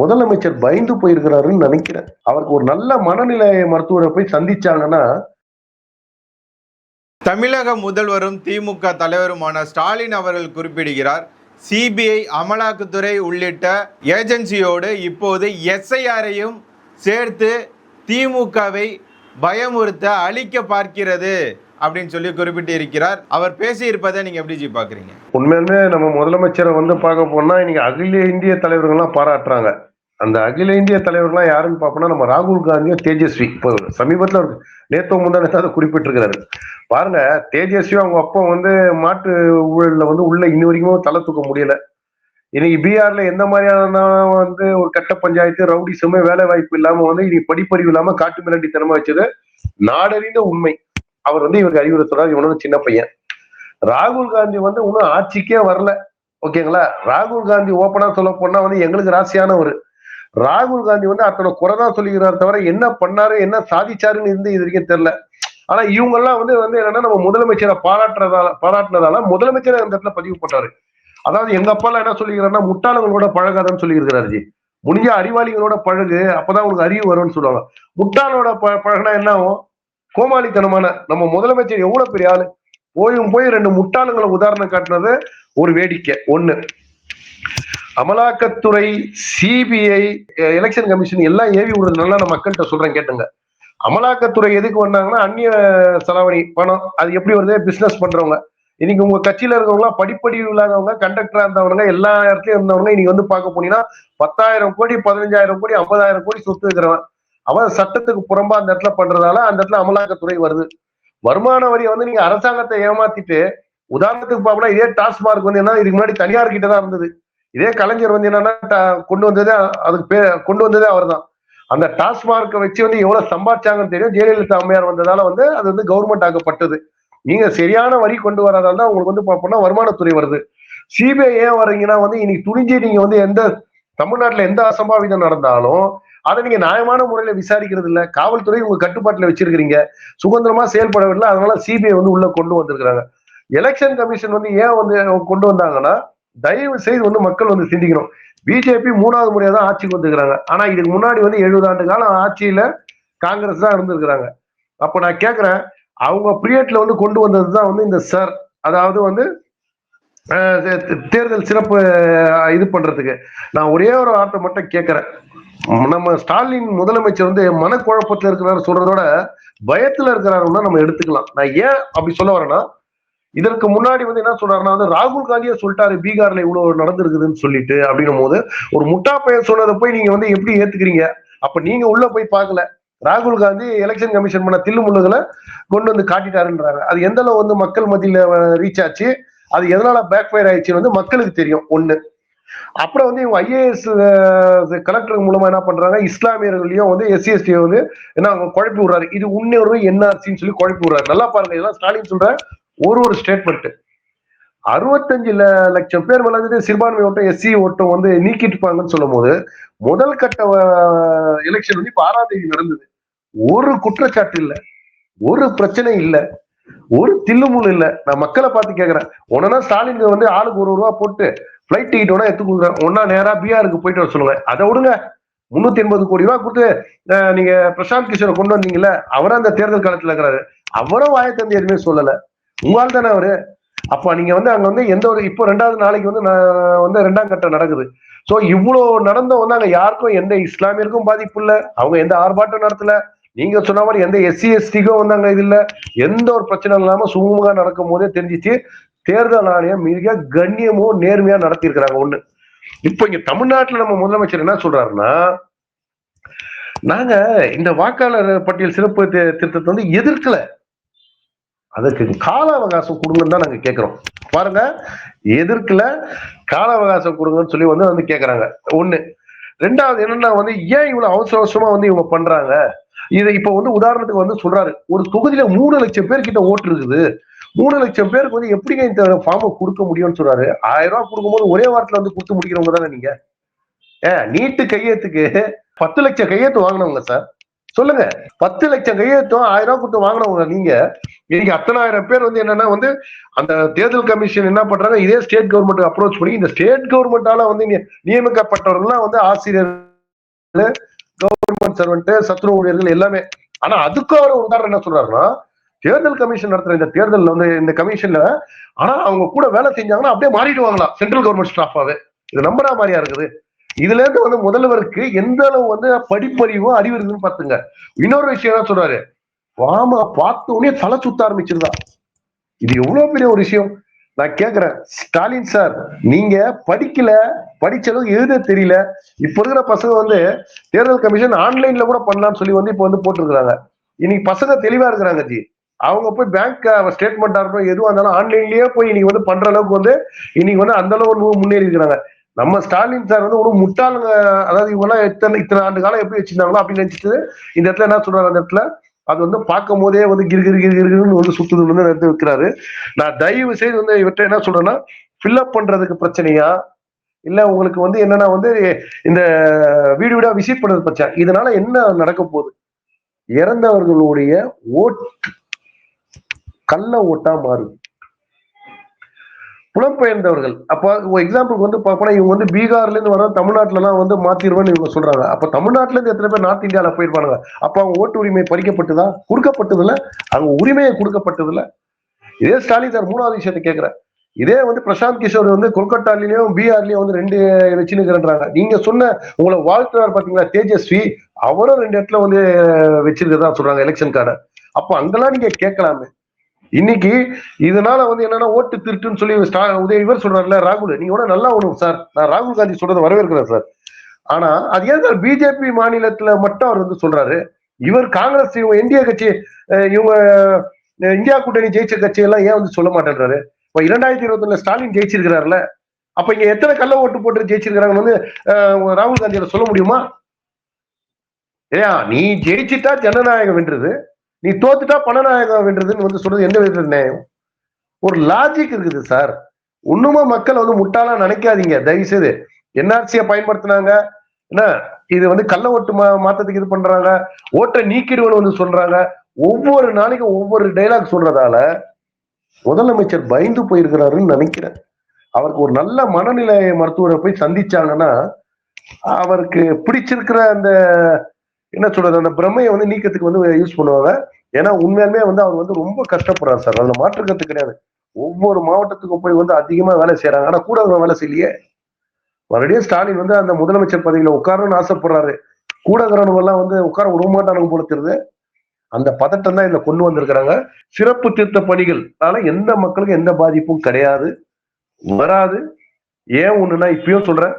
முதலமைச்சர் பயந்து போயிருக்கிறாருன்னு நினைக்கிறேன். அவருக்கு ஒரு நல்ல மனநிலை மருத்துவரை போய் சந்திச்சாங்கன்னா தமிழக முதல்வரும் திமுக தலைவருமான ஸ்டாலின் அவர்கள் குறிப்பிடுகிறார் சிபிஐ அமலாக்கத்துறை உள்ளிட்ட ஏஜென்சியோடு இப்போது எஸ்ஐஆரையும் சேர்த்து திமுகவை பயமுறுத்த அழிக்க பார்க்கிறது அப்படின்னு சொல்லி குறிப்பிட்டு இருக்கிறார் அவர் பேசியிருப்பதை நீங்க எப்படி ஜி பாக்குறீங்க? உண்மையிலுமே நம்ம முதலமைச்சரை வந்து பார்க்க போனா இன்னைக்கு அகில இந்திய தலைவர்கள்லாம் பாராட்டுறாங்க. அந்த அகில இந்திய தலைவர்கள்லாம் யாருன்னு பார்ப்போம்னா நம்ம ராகுல் காந்தியும் தேஜஸ்வி. இப்போ சமீபத்தில் ஒரு நேத்தோ முந்தானத்தை அதை குறிப்பிட்டிருக்கிறாரு. பாருங்க தேஜஸ்வி அவங்க அப்பா வந்து மாட்டு ஊழலில் வந்து உள்ள இன்னி வரைக்கும் தலை தூக்க முடியல. இன்னைக்கு பீகார்ல எந்த மாதிரியான வந்து ஒரு கட்ட பஞ்சாயத்து ரவுடிசமே வேலை வாய்ப்பு இல்லாம வந்து இன்னைக்கு படிப்பறிவு இல்லாம காட்டு மிரண்டித்தனமா வச்சது நாடறிந்த உண்மை. அவர் வந்து இவருக்கு அறிவுறுத்துறாரு. இவனு சின்ன பையன். ராகுல் காந்தி வந்து இன்னும் ஆட்சிக்கே வரல. ஓகேங்களா? ராகுல் காந்தி ஓப்பனா சொல்ல போனா வந்து எங்களுக்கு ராசியானவர். ராகுல் காந்தி வந்து அத்தனை குறை தான் சொல்லிக்கிறார் தவிர என்ன பண்ணாரு என்ன சாதிச்சாருன்னு இருந்து இது வரைக்கும் தெரியல. ஆனா இவங்க எல்லாம் வந்து வந்து என்னன்னா நம்ம முதலமைச்சரை பாராட்டுறதால பாராட்டினதால முதலமைச்சரை அந்த இடத்துல பதிவு பண்றாரு அதாவது எங்க அப்பா என்ன சொல்லிக்கிறாருன்னா முட்டாளங்களோட பழகாதன்னு சொல்லியிருக்கிறாரு ஜி. முடிஞ்ச அறிவாளிகளோட பழகு அப்பதான் உங்களுக்கு அறிவு வரும்னு சொல்லுவாங்க. முட்டாளோட ப பழகினா என்ன ஆகும்? கோமாளித்தனமான நம்ம முதலமைச்சர் எவ்வளவு பெரிய ஆளு? போயும் போய் ரெண்டு முட்டாளுங்களை உதாரணம் காட்டினது ஒரு வேடிக்கை. ஒண்ணு அமலாக்கத்துறை சிபிஐ எலெக்ஷன் கமிஷன் எல்லாம் ஏவி விடுறதுனால நான் மக்கள்கிட்ட சொல்றேன் கேட்டுங்க. அமலாக்கத்துறை எதுக்கு வந்தாங்கன்னா அந்நிய செலவணி பணம் அது எப்படி வருது? பிசினஸ் பண்றவங்க. இன்னைக்கு உங்க கட்சியில இருக்கவங்க படிப்படிவு இல்லாதவங்க கண்டக்டரா இருந்தவங்க எல்லா இடத்துலயும் இருந்தவங்க இன்னைக்கு வந்து பார்க்க போனீங்கன்னா பத்தாயிரம் கோடி பதினஞ்சாயிரம் கோடி ஐம்பதாயிரம் கோடி சொத்து இருக்கிறவன் அவன் சட்டத்துக்கு புறம்பா அந்த இடத்துல பண்றதால அந்த இடத்துல அமலாக்கத்துறை வருது. வருமான வரியை வந்து நீங்க அரசாங்கத்தை ஏமாத்திட்டு உதாரணத்துக்கு பார்க்கணும் இதே டாஸ்மார்க் வந்து என்ன இதுக்கு முன்னாடி தனியார் கிட்ட தான் இருந்தது. இதே கலைஞர் வந்து என்னன்னா கொண்டு வந்ததே அதுக்கு பே கொண்டு வந்ததே அவர் தான் அந்த டாஸ்மார்க்கை வச்சு வந்து எவ்வளவு சம்பாதிச்சாங்கன்னு தெரியும். ஜெயலலிதா அம்மையார் வந்ததால வந்து அது வந்து கவர்மெண்ட் ஆக்கப்பட்டது. நீங்க சரியான வரி கொண்டு வராதால தான் உங்களுக்கு வந்து பார்ப்போம்னா வருமானத்துறை வருது. சிபிஐ ஏன் வரீங்கன்னா வந்து இன்னைக்கு துணிஞ்சு நீங்க வந்து எந்த தமிழ்நாட்டுல எந்த அசம்பாவிதம் நடந்தாலும் அதை நீங்க நியாயமான முறையில விசாரிக்கிறது இல்ல. காவல்துறை உங்க கட்டுப்பாட்டுல வச்சிருக்கிறீங்க. சுதந்திரமா செயல்படவில்லை அதனால சிபிஐ வந்து உள்ள கொண்டு வந்திருக்கிறாங்க. எலெக்ஷன் கமிஷன் வந்து ஏன் வந்து கொண்டு வந்தாங்கன்னா தயவு செய்து வந்து மக்கள் வந்து சிந்திக்கணும். பிஜேபி மூணாவது முறையா தான் ஆட்சிக்கு வந்துருக்காங்க ஆனா இதுக்கு முன்னாடி வந்து எழுபது ஆண்டு காலம் ஆட்சியில காங்கிரஸ் தான் இருந்திருக்கிறாங்க. அப்ப நான் கேக்குறேன் அவங்க பீரியட்ல வந்து கொண்டு வந்தது தான் வந்து இந்த சார் அதாவது வந்து தேர்தல் சிறப்பு இது பண்றதுக்கு. நான் ஒரே ஒரு வார்த்தை மட்டும் கேட்கிறேன் நம்ம ஸ்டாலின் முதலமைச்சர் வந்து மனக்குழப்பத்துல இருக்கிறாரு சொல்றதோட பயத்துல இருக்கிறாருன்னா நம்ம எடுத்துக்கலாம். நான் ஏன் அப்படி சொல்ல வரேன்னா இதற்கு முன்னாடி வந்து என்ன சொல்றாருன்னா வந்து ராகுல் காந்தியே சொல்லிட்டாரு பீகார்ல இவ்வளவு நடந்திருக்குதுன்னு சொல்லிட்டு அப்படின்னும் போது ஒரு முட்டா பையன் சொன்னதை போய் நீங்க வந்து எப்படி ஏத்துக்கிறீங்க? அப்ப நீங்க உள்ள போய் பார்க்கல. ராகுல் காந்தி எலெக்ஷன் கமிஷன் பண்ண தில்லு முள்ளுகளை கொண்டு வந்து காட்டிட்டாருன்றாங்க அது எந்த அளவு வந்து மக்கள் மத்தியில ரீச் ஆச்சு அது எதனால பேக் ஃபயர் ஆயிடுச்சுன்னு வந்து மக்களுக்கு தெரியும் ஒண்ணு. அப்புறம் வந்து இவங்க ஐஏஎஸ் கலெக்டர் மூலமா என்ன பண்றாங்க இஸ்லாமியர்களையும் வந்து எஸ்சி எஸ்டி வந்து என்ன அவங்க குழப்பி விடுறாரு. இது உன்னொரு என்ஆர்சின்னு சொல்லி குழப்பி விடுறாரு. நல்லா பாருங்க இதெல்லாம் ஸ்டாலின் சொல்ற ஒரு ஒரு ஸ்டேட்மெண்ட் அறுபத்தஞ்சு லட்சம் பேர் மேல வந்து சிறுபான்மை ஓட்டம் எஸ்சி ஓட்டம் வந்து நீக்கிட்டுப்பாங்கன்னு சொல்லும் போது முதல் கட்ட எலெக்ஷன் வந்து இப்ப ஆறாம் தேதி நடந்தது. ஒரு குற்றச்சாட்டு இல்லை. ஒரு பிரச்சனை இல்லை. ஒரு தில்லுமுள் இல்ல. நான் மக்களை பார்த்து கேக்குறேன். உடனே ஸ்டாலின் வந்து ஆளுக்கு ஒரு ரூபா போட்டு பிளைட் டிக்கெட் ஒன்னா எடுத்து கொடுக்குறேன் ஒன்னா நேரா பிஆருக்கு போயிட்டு வர சொல்லுங்க அதை விடுங்க. முன்னூத்தி எண்பது கோடி ரூபா கொடுத்து நீங்க பிரசாந்த் கிஷோரை கொண்டு வந்தீங்கல்ல அவரும் அந்த தேர்தல் காலத்துல இருக்கிறாரு. அவரும் வாயத்தந்தி எதுவுமே சொல்லலை. உங்களால் தானே அவரு? அப்ப நீங்க வந்து அங்க வந்து எந்த ஒரு இப்போ ரெண்டாவது நாளைக்கு வந்து நான் வந்து ரெண்டாம் கட்டம் நடக்குது. சோ இவ்வளவு நடந்த வந்து அங்க யாருக்கும் எந்த இஸ்லாமியருக்கும் பாதிப்பு இல்ல. அவங்க எந்த ஆர்ப்பாட்டம் நடத்தல. நீங்க சொன்ன மாதிரி எந்த எஸ்சி எஸ்டிக்கும் வந்து அங்க இது இல்ல. எந்த ஒரு பிரச்சனை இல்லாம சுமூகமா நடக்கும் போதே தெரிஞ்சிச்சு. தேர்தல் ஆணையம் மிக கண்ணியமோ நேர்மையா நடத்தியிருக்கிறாங்க ஒண்ணு. இப்ப இங்க தமிழ்நாட்டுல நம்ம முதலமைச்சர் என்ன சொல்றாருன்னா நாங்க இந்த வாக்காளர் பட்டியல் சிறப்பு திருத்தத்தை வந்து எதிர்க்கல. அதுக்கு கால அவகாசம் கொடுங்கன்னு தான் நாங்க கேட்கிறோம் பாருங்க எதிர்க்கல கால அவகாசம் கொடுங்கன்னு சொல்லி வந்து வந்து கேக்குறாங்க. ஒண்ணு. ரெண்டாவது என்னன்னா வந்து ஏன் இவ்வளவு அவசர அவசரமா வந்து இவங்க பண்றாங்க? இதை இப்ப வந்து உதாரணத்துக்கு வந்து சொல்றாரு. ஒரு தொகுதியில மூணு லட்சம் பேர் கிட்ட ஓட்டு இருக்குது. மூணு லட்சம் பேருக்கு வந்து எப்படிங்க இந்த ஃபார்மை கொடுக்க முடியும்னு சொல்றாரு. ஆயிரம் ரூபாய் கொடுக்கும்போது ஒரே வாரத்துல வந்து கொடுத்து முடிக்கிறவங்க தானே நீங்க? ஏ நீட்டு கையெழுத்துக்கு பத்து லட்சம் கையெழுத்து வாங்கினவங்க சார். சொல்லுங்க. பத்து லட்சம் கையெழுத்தும் ஆயிரம் ரூபாய் கொடுத்து வாங்கினவங்க நீங்க. இன்னைக்கு அத்தனாயிரம் பேர் வந்து என்னன்னா வந்து அந்த தேர்தல் கமிஷன் என்ன பண்றாங்க இதே ஸ்டேட் கவர்மெண்ட் அப்ரோச் பண்ணி இந்த ஸ்டேட் கவர்மெண்டால வந்து நியமிக்கப்பட்டவர்கள்லாம் வந்து ஆசிரியர் கவர்மெண்ட் சர்வெண்ட் சத்துரு ஊழியர்கள் எல்லாமே. ஆனா அதுக்கு அவர் உதாரணம் என்ன சொல்றாருன்னா தேர்தல் கமிஷன் நடத்துற இந்த தேர்தல் வந்து இந்த கமிஷன்ல ஆனா அவங்க கூட வேலை செஞ்சாங்கன்னா அப்படியே மாறிடுவாங்களா சென்ட்ரல் கவர்மெண்ட் ஸ்டாஃபாவே இது நம்பரா மாதிரியா இருக்குது? இதுல இருந்து வந்து முதல்வருக்கு எந்த அளவு வந்து படிப்பறிவும் அறிவு இருக்குன்னு பாத்துங்க இன்னொரு விஷயம் என்ன சொல்றாரு? வாமா பார்த்த உடனே தலை சுத்த ஆரம்பிச்சிருந்தா. இது எவ்வளவு பெரிய ஒரு விஷயம்? நான் கேக்குறேன் ஸ்டாலின் சார் நீங்க படிக்கல படிச்சளவு எழுத தெரியல. இப்ப இருக்கிற பசங்க வந்து தேர்தல் கமிஷன் ஆன்லைன்ல கூட பண்ணலாம்னு சொல்லி வந்து இப்ப வந்து போட்டிருக்கிறாங்க. இன்னைக்கு பசங்க தெளிவா இருக்கிறாங்க ஜி. அவங்க போய் பேங்க் ஸ்டேட்மெண்டா இருக்கட்டும் எதுவும் இருந்தாலும் ஆன்லைன்லயே போய் இன்னைக்கு வந்து பண்ற அளவுக்கு வந்து இன்னைக்கு வந்து அந்த அளவு முன்னேறி இருக்கிறாங்க. நம்ம ஸ்டாலின் சார் வந்து ஒரு முட்டாளுங்க அதாவது இவங்க எல்லாம் இத்தனை இத்தனை ஆண்டு காலம் எப்படி வச்சிருந்தாங்களோ அப்படின்னு நினைச்சிட்டு இந்த இடத்துல என்ன சொல்றாரு அந்த இடத்துல? அது வந்து பார்க்கும் போதே வந்து கிரு கிரு கிருன்னு வந்து சுத்துதுன்னு வந்து வைக்கிறாரு. நான் தயவு செய்து வந்து இவற்றை என்ன சொல்றேன்னா ஃபில்அப் பண்றதுக்கு பிரச்சனையா? இல்ல உங்களுக்கு வந்து என்னன்னா வந்து இந்த வீடு வீடா விசிட் பண்றது பிரச்சனை. இதனால என்ன நடக்க போகுது? இறந்தவர்களுடைய ஓட் கள்ள ஓட்டா மாறுது. புலம்பெயர்ந்தவர்கள். அப்போ எக்ஸாம்பிளுக்கு வந்து பார்ப்போம் இவங்க வந்து பீகார்லேருந்து வர தமிழ்நாட்டிலலாம் வந்து மாற்றிடுவேன்னு இவங்க சொல்கிறாங்க அப்போ தமிழ்நாட்டிலேருந்து எத்தனை பேர் நார்த் இந்தியாவில் போயிருப்பாங்க அப்போ அவங்க ஓட்டு உரிமை பறிக்கப்பட்டதா? கொடுக்கப்பட்டதில்ல. அவங்க உரிமையை கொடுக்கப்பட்டதில்ல. இதே ஸ்டாலின் சார் மூணாவது விஷயத்தை கேட்குறேன் இதே வந்து பிரசாந்த் கிஷோர் வந்து கொல்கட்டாலையும் பீகார்லயும் வந்து ரெண்டு வச்சுருக்கிறாங்க நீங்க சொன்ன உங்களை வாழ்த்துனார் பாத்தீங்களா தேஜஸ்வி? அவரும் ரெண்டு இடத்துல வந்து வச்சிருக்கிறதா சொல்றாங்க எலெக்ஷன் கார்டை. அப்போ அங்கெல்லாம் நீங்க கேட்கலாமே. இன்னைக்கு இதனால வந்து என்னன்னா ஓட்டு திருட்டுன்னு சொல்லி உதய இவர் சொல்றாருல ராகுல். நீங்க கூட நல்லா ஒண்ணும் சார். நான் ராகுல் காந்தி சொல்றதை வரவேற்கிறேன் சார். ஆனா அது ஏன் சார் பிஜேபி மாநிலத்துல மட்டும் அவர் வந்து சொல்றாரு? இவர் காங்கிரஸ் இவங்க இந்திய கட்சி இவங்க இந்தியா கூட்டணி ஜெயிச்ச கட்சி எல்லாம் ஏன் வந்து சொல்ல மாட்டேன்றாரு? இப்ப இரண்டாயிரத்தி இருபத்தி ஒண்ணுல ஸ்டாலின் ஜெயிச்சிருக்கிறாருல அப்ப இங்க எத்தனை கள்ள ஓட்டு போட்டு ஜெயிச்சிருக்கிறாங்கன்னு வந்து ராகுல் காந்தியில சொல்ல முடியுமா? ஏயா நீ ஜெயிச்சிட்டா ஜனநாயகம் வென்றது. நீ தோத்துட்டா பணநாயகம் வென்றதுன்னு வந்து சொல்றது எந்த விதத்துல நியாயம்? ஒரு லாஜிக் இருக்குது சார் ஒண்ணுமா மக்கள் வந்து முட்டாளா நினைக்காதீங்க. தயவு செய்து என்ஆர்சியை பயன்படுத்தினாங்க. என்ன? இது வந்து கள்ள ஓட்டு மா மாத்தத்துக்கு இது பண்றாங்க. ஓட்டை நீக்கிடுவோம்னு வந்து சொல்றாங்க. ஒவ்வொரு நாளைக்கும் ஒவ்வொரு டைலாக் சொல்றதால முதலமைச்சர் பயந்து போயிருக்கிறாருன்னு நினைக்கிறேன். அவருக்கு ஒரு நல்ல மனநிலை மருத்துவரை போய் சந்திச்சாங்கன்னா அவருக்கு பிடிச்சிருக்கிற அந்த என்ன சொல்றது அந்த பிரம்மையை வந்து நீக்கத்துக்கு வந்து யூஸ் பண்ணுவாங்க. ஏன்னா உண்மையாலுமே வந்து அவர் வந்து ரொம்ப கஷ்டப்படுறாரு சார். அதுல மாற்று கிடையாது. ஒவ்வொரு மாவட்டத்துக்கும் போய் வந்து அதிகமா வேலை செய்யறாங்க ஆனா கூட அவங்க வேலை செய்யலையே. மறுபடியும் ஸ்டாலின் வந்து அந்த முதலமைச்சர் பதவியில உட்காரணும்னு ஆசைப்படுறாரு. கூட எல்லாம் வந்து உட்கார விட மாட்டானுங்க போல தெரியுது. அந்த பதட்டம் தான் இதுல கொண்டு வந்திருக்கிறாங்க. சிறப்பு திருத்த பணிகள். அதனால எந்த மக்களுக்கும் எந்த பாதிப்பும் கிடையாது. வராது. ஏன் ஒண்ணுன்னா இப்பயும் சொல்றேன்.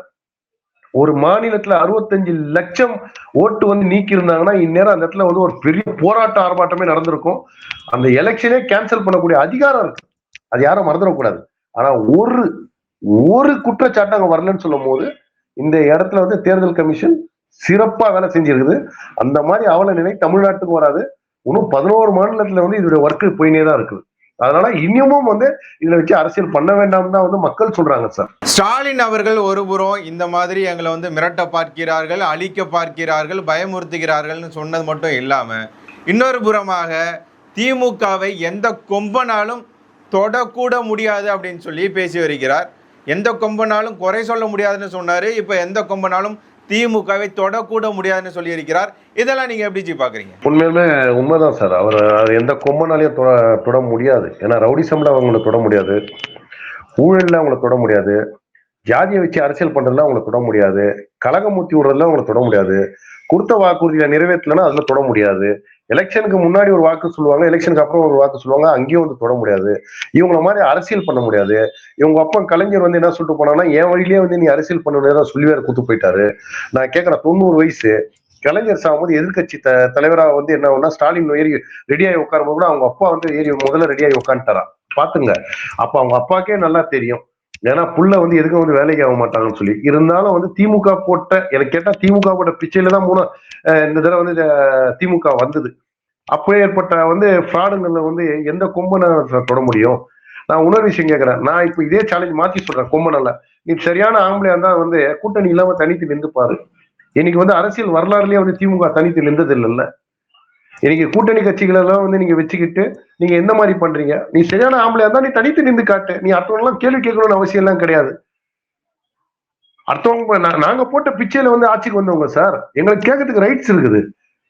ஒரு மாநிலத்துல அறுபத்தஞ்சு லட்சம் ஓட்டு வந்து நீக்கி இருந்தாங்கன்னா இந்நேரம் அந்த இடத்துல வந்து ஒரு பெரிய போராட்ட ஆர்ப்பாட்டமே நடந்திருக்கும். அந்த எலெக்ஷனே கேன்சல் பண்ணக்கூடிய அதிகாரம் இருக்கு. அது யாரும் மறந்துடக்கூடாது. ஆனா ஒரு ஒரு குற்றச்சாட்டு அங்க வரலன்னு சொல்லும் போது இந்த இடத்துல வந்து தேர்தல் கமிஷன் சிறப்பா வேலை செஞ்சிருக்குது. அந்த மாதிரி அவல நிலை தமிழ்நாட்டுக்கு வராது. இன்னும் பதினோரு மாநிலத்துல வந்து இதோட ஒர்க்கு போயினே தான் இருக்குது. அதனால இன்னமும் வந்து இதுல வச்சு அரசியல் பண்ண வேண்டாம் தான் வந்து மக்கள் சொல்றாங்க சார். ஸ்டாலின் அவர்கள் ஒருபுறம் இந்த மாதிரி எங்களை வந்து மிரட்ட பார்க்கிறார்கள் அழிக்க பார்க்கிறார்கள் பயமுறுத்துகிறார்கள்னு சொன்னது மட்டும் இல்லாம இன்னொரு புறமாக திமுகவை எந்த கொம்பனாலும் தொடக்கூட முடியாது அப்படின்னு சொல்லி பேசி வருகிறார். எந்த கொம்பனாலும் குறை சொல்ல முடியாதுன்னு சொன்னாரு. இப்போ எந்த கொம்பனாலும் திமுகவை தொடக்கூட முடியாதுன்னு சொல்லியிருக்கிறார். இதெல்லாம் நீங்க எப்படி ஜி பாக்குறீங்க? உண்மையுமே உண்மைதான் சார். அவர் அது எந்த கொம்பனாலையும் தொட தொட முடியாது. ஏன்னா ரவுடி அவங்கள தொட முடியாது. ஊழல்ல அவங்கள தொட முடியாது. ஜாதியை வச்சு அரசியல் பண்றதுல அவங்கள தொட முடியாது. கழகமூர்த்தி விடுறதுல அவங்கள தொட முடியாது. கொடுத்த வாக்குறுதியை நிறைவேற்றலன்னா அதுல தொட முடியாது. எலெக்ஷனுக்கு முன்னாடி ஒரு வாக்கு சொல்லுவாங்க எலெக்ஷனுக்கு அப்புறம் ஒரு வாக்கு சொல்லுவாங்க அங்கேயும் வந்து தொட முடியாது. இவங்கள மாதிரி அரசியல் பண்ண முடியாது. இவங்க அப்பா கலைஞர் வந்து என்ன சொல்லிட்டு போனாங்கன்னா என் வழியிலேயே வந்து நீ அரசியல் பண்ண சொல்லி வேற கூத்து போயிட்டாரு. நான் கேட்கறேன் தொண்ணூறு வயசு. கலைஞர் சாகும்போது எதிர்கட்சி த தலைவரா வந்து என்ன ஆகும்னா ஸ்டாலின் ஏறி ரெடியாகி உட்காரும்போது கூட அவங்க அப்பா வந்து ஏறி முதல்ல ரெடியாகி உட்காந்துட்டாரா பாத்துங்க அப்ப அவங்க அப்பாக்கே நல்லா தெரியும். ஏன்னா புள்ள வந்து எதுக்கும் வந்து வேலைக்கு ஆக மாட்டாங்கன்னு சொல்லி. இருந்தாலும் வந்து திமுக போட்ட எனக்கு கேட்டா திமுக போட்ட பிச்சையில தான் மூணு இந்த தடவை வந்து திமுக வந்தது. அப்போ ஏற்பட்ட வந்து ஃப்ராடுங்கள்ல வந்து எந்த கொம்பனை தொட முடியும்? நான் உணர்வு விஷயம் கேட்குறேன். நான் இப்போ இதே சேலஞ்ச் மாத்தி சொல்றேன் கொம்பனல்ல நீ சரியான ஆம்பளையா இருந்தா வந்து கூட்டணி இல்லாம தனித்து நின்று பாரு இன்னைக்கு வந்து அரசியல் வரலாறுலயே வந்து திமுக தனித்து நின்றது இல்லைல்ல இன்னைக்கு கூட்டணி கட்சிகள் எல்லாம் வந்து நீங்க வச்சுக்கிட்டு நீங்க எந்த மாதிரி பண்றீங்க? நீ சரியான ஆம்பளையா இருந்தா நீ தனித்து நின்று காட்டு. நீ அடுத்தவங்கலாம் கேள்வி கேட்கணும்னு அவசியம் எல்லாம் கிடையாது. அடுத்தவங்க நாங்க போட்ட பிச்சையில வந்து ஆட்சிக்கு வந்தவங்க சார் எங்களுக்கு கேட்கறதுக்கு ரைட்ஸ் இருக்குது.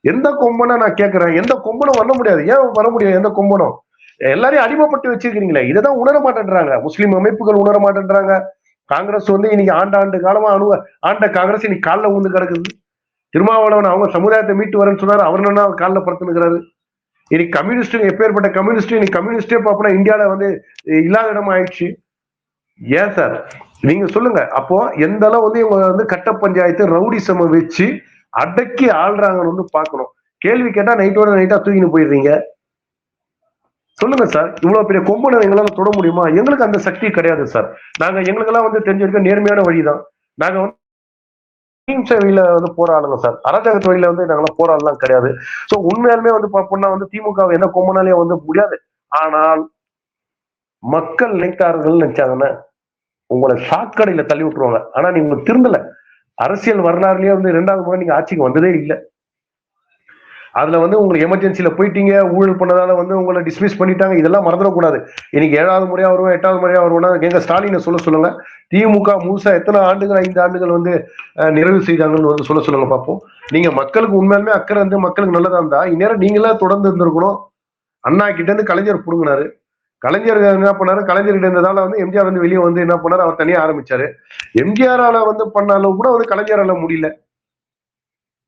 எந்த கொம்பனை நான் கேட்கறேன்? எந்த கொம்பனும் வர முடியாது. ஏன் வர முடியாது? எந்த கொம்பனும்? எல்லாரையும் அடிமைப்பட்டு இதை இதைதான் உணர மாட்டேன்றாங்க. முஸ்லீம் அமைப்புகள் உணர மாட்டேன்றாங்க. காங்கிரஸ் வந்து இன்னைக்கு ஆண்டாண்டு காலமா அணுவ ஆண்ட காங்கிரஸ் இன்னைக்கு காலில் உந்து கிடக்குது. திருமாவளவன் அவங்க சமுதாயத்தை மீட்டு வரேன்னு சொன்னாரு. அவர் என்ன காலில் படுத்துனுக்கிறாரு இன்னைக்கு கம்யூனிஸ்ட் எப்பேற்பட்ட கம்யூனிஸ்ட் இன்னைக்கு கம்யூனிஸ்டே பார்ப்போம்னா இந்தியாவில வந்து இல்லாத இடம் ஆயிடுச்சு. ஏன் சார்? நீங்க சொல்லுங்க. அப்போ எந்த அளவு வந்து இவங்க வந்து கட்ட பஞ்சாயத்து ரவுடிசம வச்சு அடக்கி ஆள்றாங்கன்னு வந்து பார்க்கணும். கேள்வி கேட்டா நைட்டோட நைட்டா தூக்கின்னு போயிடுறீங்க. சொல்லுங்க சார். இவ்வளவு பெரிய கொம்பனை எங்களால தொட முடியுமா? எங்களுக்கு அந்த சக்தி கிடையாது சார். நாங்க எங்களுக்கெல்லாம் வந்து தெரிஞ்சிருக்க நேர்மையான வழிதான். நாங்க வந்து அஹிம்சை வழியில வந்து போராடல சார் அராஜகத்து வழியில வந்து நாங்களாம் போராடலாம் கிடையாது. சோ உண்மையாலுமே வந்து பார்ப்போம்னா வந்து திமுக என்ன எந்த கொம்பனாலே வந்து முடியாது. ஆனால் மக்கள் நினைத்தார்கள் நினைச்சாங்கன்னா உங்களை சாக்கடையில தள்ளி விட்டுருவாங்க. ஆனா நீங்க திருந்தல. அரசியல் வரலாறுலயே வந்து ரெண்டாவது முறை நீங்க ஆட்சிக்கு வந்ததே இல்லை. அதுல வந்து உங்களுக்கு எமர்ஜென்சியில போயிட்டீங்க ஊழல் பண்ணதால வந்து உங்களை டிஸ்மிஸ் பண்ணிட்டாங்க இதெல்லாம் மறந்துடக்கூடாது. இன்னைக்கு ஏழாவது முறையா வருவோம் எட்டாவது முறையா வருவோம்னா எங்க ஸ்டாலினை சொல்ல சொல்லுங்க. திமுக முழுசா எத்தனை ஆண்டுகள் ஐந்து ஆண்டுகள் வந்து நிறைவு செய்தாங்கன்னு வந்து சொல்ல சொல்லுங்க பார்ப்போம் நீங்க மக்களுக்கு உண்மையாலுமே அக்கறை வந்து மக்களுக்கு நல்லதா இருந்தா இந்நேரம் நீங்களா தொடர்ந்து இருந்திருக்கணும். அண்ணா கிட்ட இருந்து கலைஞர் புடுங்கினாரு. கலைஞர் என்ன பண்ணாரு? கலைஞர் கிட்ட இருந்ததால வந்து எம்ஜிஆர் வந்து வெளியே வந்து என்ன பண்ணாரு? அவர் தனியாக ஆரம்பிச்சாரு. எம்ஜிஆரால வந்து பண்ணாலும் கூட வந்து கலைஞரால முடியல.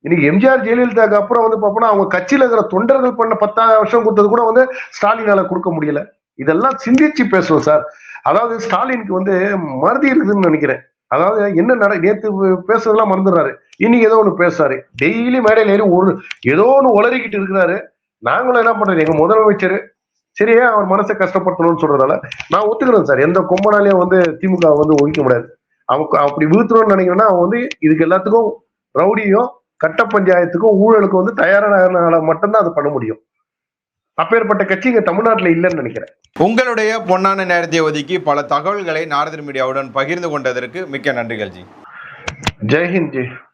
இன்னைக்கு எம்ஜிஆர் ஜெயலலிதாக்கு அப்புறம் வந்து பார்ப்போம்னா அவங்க கட்சியில இருக்கிற தொண்டர்கள் பண்ண பத்தாயிரம் வருஷம் கொடுத்தது கூட வந்து ஸ்டாலினால கொடுக்க முடியல. இதெல்லாம் சிந்திச்சு பேசுவோம் சார். அதாவது ஸ்டாலினுக்கு வந்து மறதி இருக்குதுன்னு நினைக்கிறேன். அதாவது என்ன நட நேத்து பேசுறதெல்லாம் மறந்துடுறாரு. இன்னைக்கு ஏதோ ஒன்று பேசுறாரு. டெய்லி மேடையில் ஏறி ஒரு ஏதோ ஒன்று உளறிக்கிட்டு இருக்கிறாரு. நாங்களும் என்ன பண்றது? எங்க முதலமைச்சர். சரியா அவர் மனசை கஷ்டப்படுத்தணும்னு சொல்றதால நான் ஒத்துக்கிறேன் சார். எந்த கொம்பனாலையும் வந்து திமுக வந்து ஒழிக்க முடியாது. அவங்க அப்படி வீழ்த்தணும்னு நினைக்கிறேன்னா அவன் வந்து இதுக்கு எல்லாத்துக்கும் ரவுடியும் கட்ட பஞ்சாயத்துக்கும் ஊழலுக்கும் வந்து தயாரான மட்டும்தான் அது பண்ண முடியும். அப்பேற்பட்ட கட்சி இங்க தமிழ்நாட்டுல இல்லைன்னு நினைக்கிறேன். உங்களுடைய பொன்னான நேரத்தை ஒதுக்கி பல தகவல்களை நாரதர் மீடியாவுடன் பகிர்ந்து கொண்டதற்கு மிக்க நன்றிகள் ஜி. ஜெய்ஹிந்த் ஜி.